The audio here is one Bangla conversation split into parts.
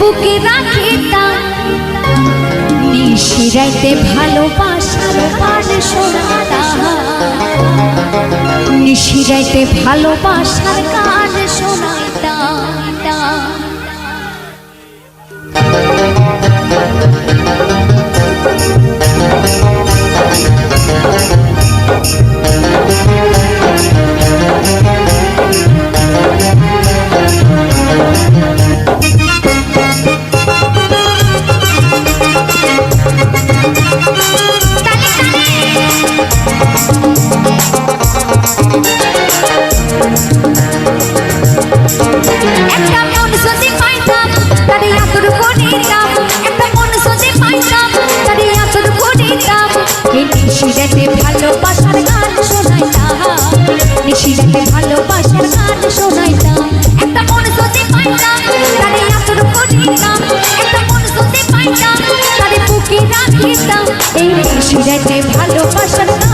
তারে রাখে তা। নিশিরাইতে ভালোবাসার গান তাহা। নিশিরাইতে ভালোবাসার একটা মন যদি পাইতাম তারে আদর করিতাম একটা মন পাইতাম তারে আদর করিতাম এই নিশিরাতে ভালোবাসার গান শোনাইতাম নিশিরাতে ভালোবাসার গান শোনাইতাম একটা মন পাইতাম তারে আদর করিতাম একটা মন পাইতাম তারে বুকে রাখিতাম এই নিশিরাতে ভালোবাসার গান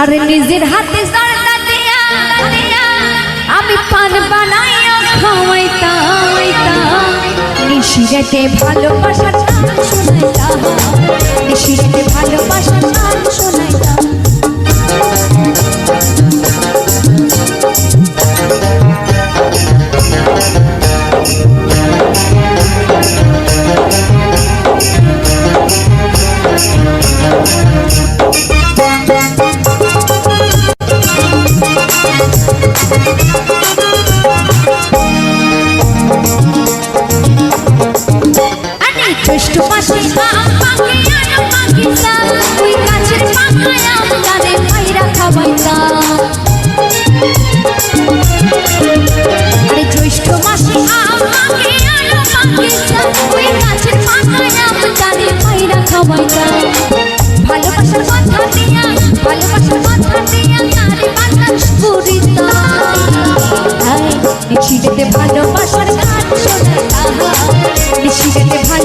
আরে নিজের হাতে জর্দা দিয়া আমি পান বানাইয়া খাওয়াইতাম নিশিরাতে ভালোবাসার শোনাইতাম। নিশিরাতে ভালোবাসার শোনাইতাম।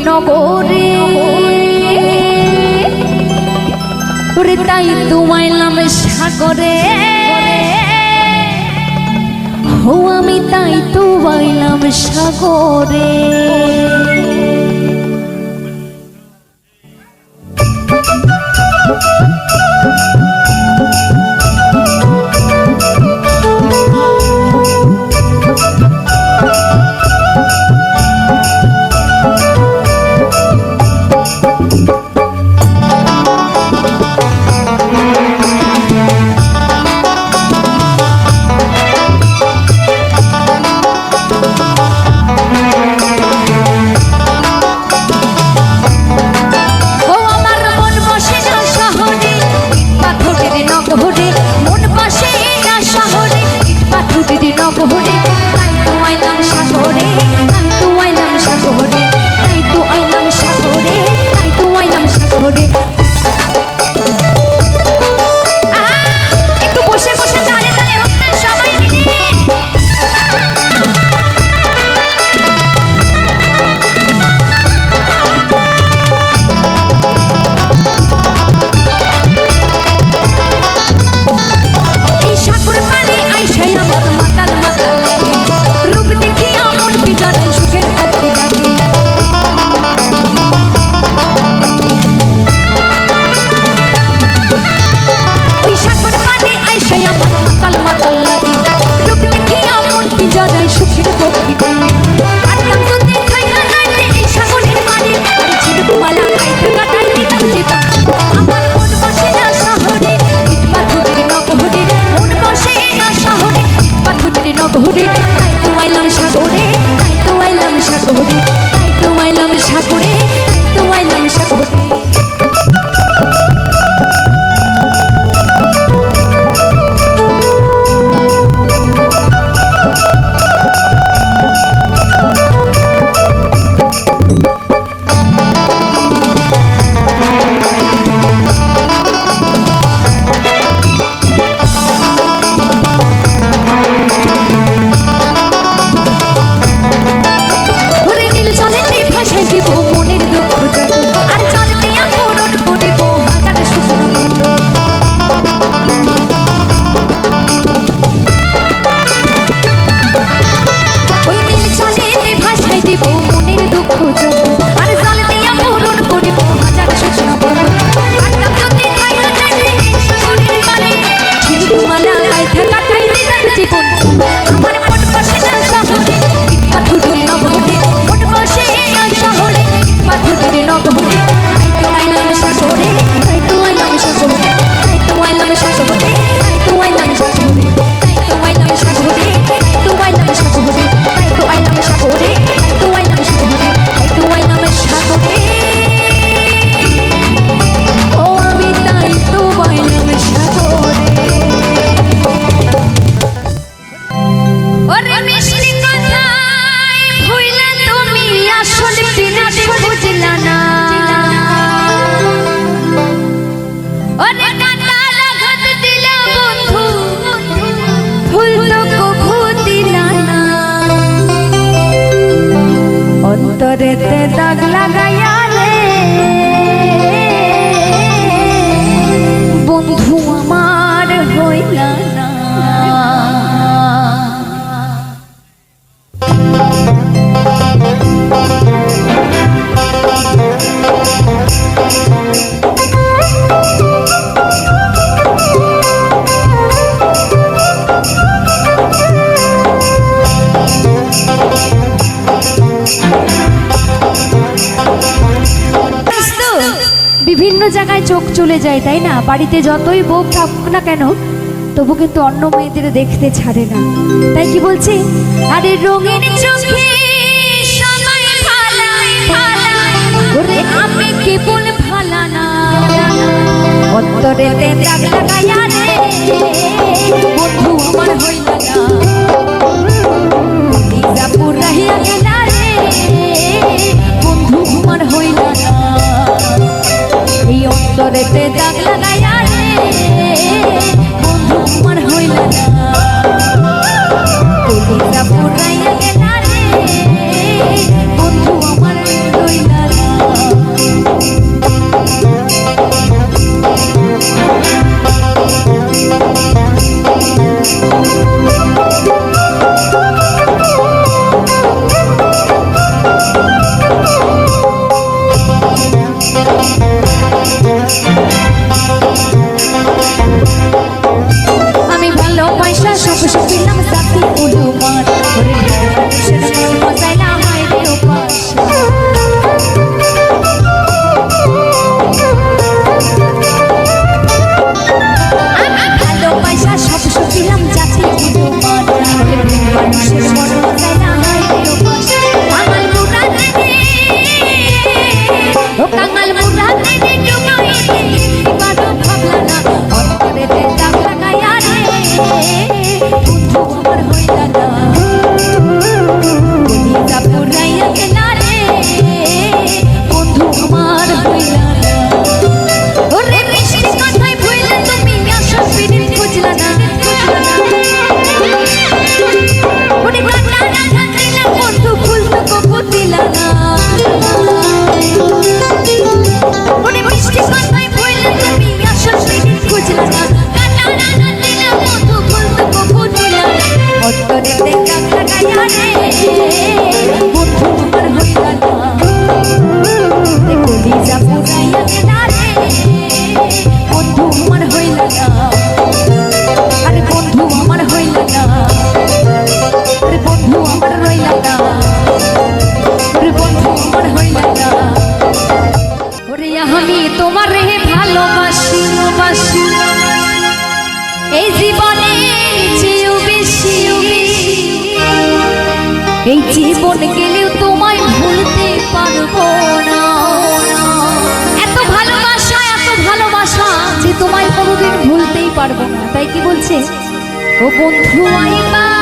নগরে। ওরে তাই তোমাইলাম সাগরে। হো আমি তাই তো বাইলাম সাগরে। Okay. detta বিভিন্ন জায়গায় চোখ চলে যায়, তাই না? বাড়িতে যতই বউ থাকুক না কেন, তবু কিন্তু অন্য মেয়েদের দেখতে ছাড়ে না। তাই কি বলছে? আরে রঙিন চোখে আমি কেবল ভালা না। বন্ধু আমার হইলা না। বন্ধু অন্তরেতে দাগ লাগাইয়া রে বন্ধু আমার হইলা না। গেলেও তোমায় ভুলতে পারব না। এত ভালোবাসা এত ভালোবাসা যে তোমায় কোনোদিন ভুলতেই পারব না। তাই কি বলছে? ও বন্ধু আইবা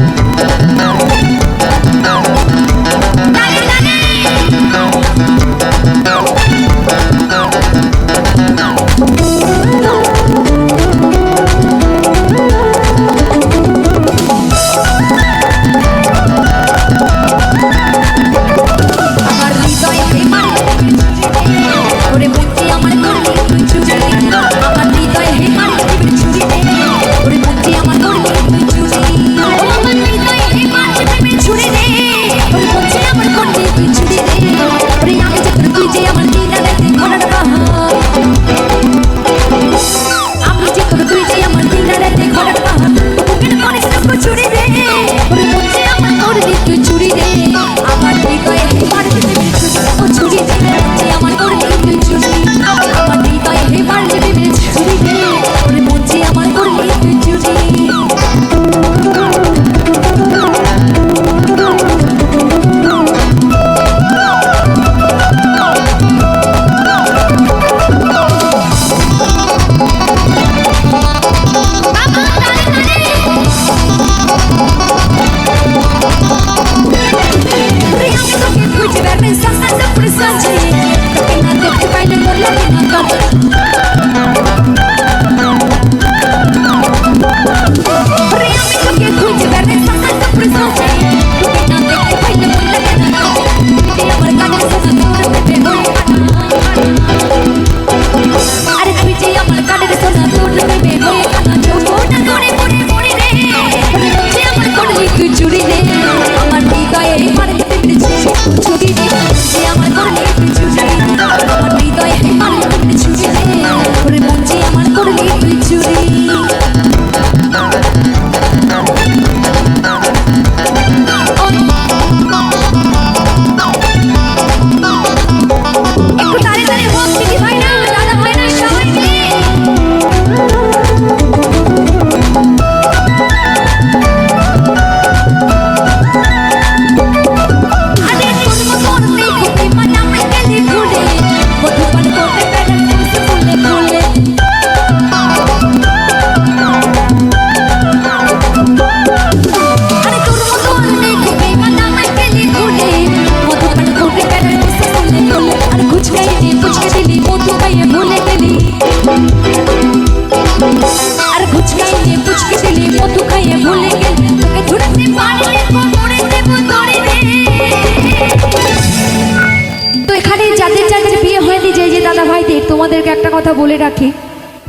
একটা কথা বলে রাখি।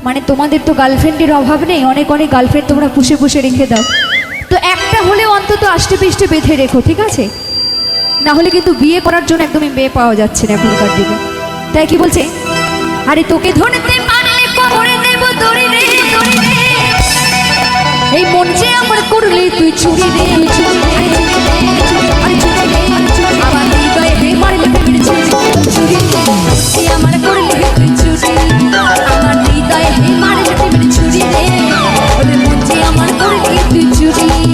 মানে তোমাদের তো গার্লফ্রেন্ডের অভাব নেই, অনেক অনেক গার্লফ্রেন্ড তোমরা পুষে পুষে রেখে দাও। তো একটা হলে অন্তত আষ্টে পিষ্টে বেঁধে রেখো, ঠিক আছে? না হলে কিন্তু বিয়ে করার জন্য একদমই মেয়ে পাওয়া যাচ্ছে না এখনকার দিকে তাই কি বলছে? আরে তোকে ধরতে এই মন যে আমার করলে তুই ছুটি আমার হৃদয়ে to be.